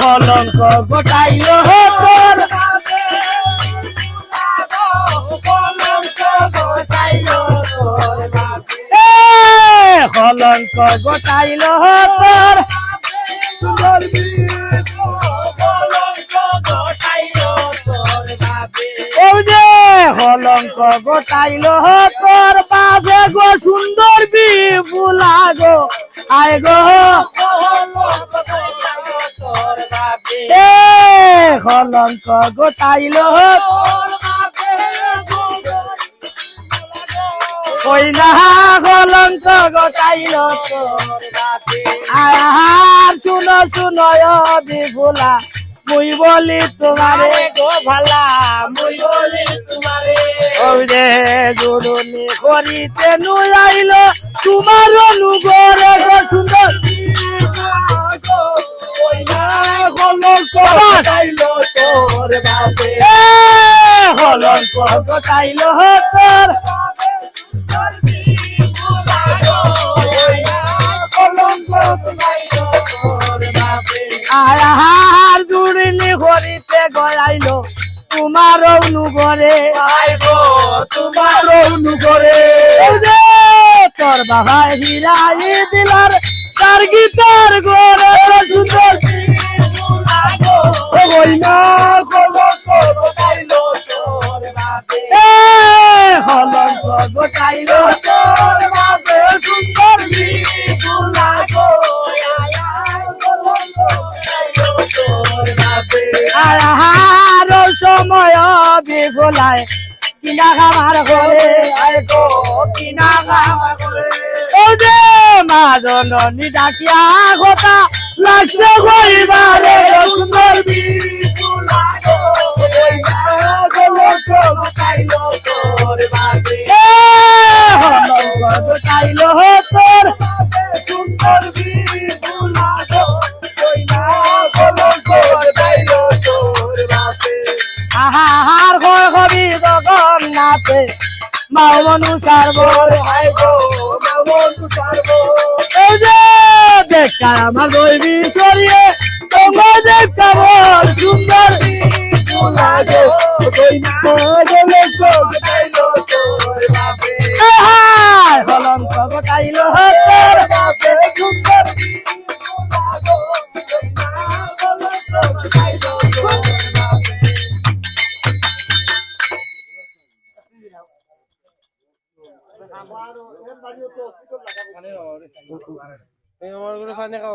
কলঙ্ক গোটাইল তোর কলঙ্ক গোটাইল তোর কলঙ্ক গোটাইল তোর বাজে গো সুন্দর বিপুলা গো। আয় গো। কলঙ্ক গোটাইল। ওই না কলঙ্ক গোটাইল। আর শুনো শুনো বিপুলা মুই বলি তোমারে গো ভালা। জুরুনি করিতে নুই আইল তোমার অনুগরে সুন্দর। এ কলঙ্ক গোটাইল তোর। তোমার অনুগরে তোমার অনুগরে তোর বাবা হিরাই দিলার তার গীতার গোরে সুন্দর ওই না এ কলঙ্ক গোটাইল তোর বাপে সুন্দর আহার বিফলায় কিনা খাবার করে কিনা খাবার করে ও যে মা জননী ডাকিয়া কথা লাগছে গরিবারে সুন্দর কবি জগন্নাথে মাও মনু সারবর এই যে দেখা আমার দৈবী সরিয়ে তোমার দেখা সুন্দর আমার করে পানি খাওয়া